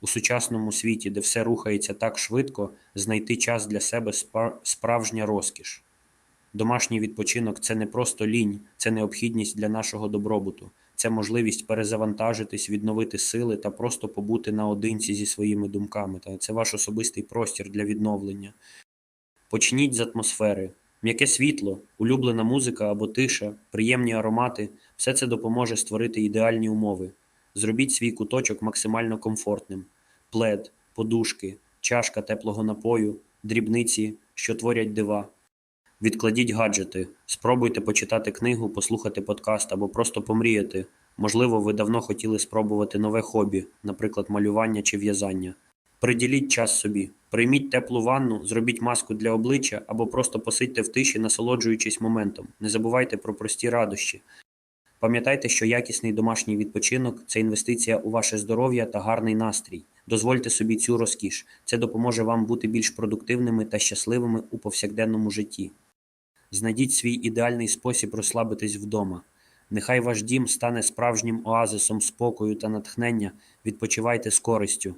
У сучасному світі, де все рухається так швидко, знайти час для себе справжня розкіш. Домашній відпочинок це не просто лінь, це необхідність для нашого добробуту. Це можливість перезавантажитись, відновити сили та просто побути наодинці зі своїми думками. Та це ваш особистий простір для відновлення. Почніть з атмосфери. М'яке світло, улюблена музика або тиша, приємні аромати все це допоможе створити ідеальні умови. Зробіть свій куточок максимально комфортним. Плед, подушки, чашка теплого напою, дрібниці, що творять дива. Відкладіть гаджети, спробуйте почитати книгу, послухати подкаст або просто помріяти. Можливо, ви давно хотіли спробувати нове хобі, наприклад, малювання чи в'язання. Приділіть час собі, прийміть теплу ванну, зробіть маску для обличчя або просто посидьте в тиші, насолоджуючись моментом. Не забувайте про прості радощі. Пам'ятайте, що якісний домашній відпочинок це інвестиція у ваше здоров'я та гарний настрій. Дозвольте собі цю розкіш. Це допоможе вам бути більш продуктивними та щасливими у повсякденному житті. Знайдіть свій ідеальний спосіб розслабитись вдома. Нехай ваш дім стане справжнім оазисом спокою та натхнення. Відпочивайте з користю.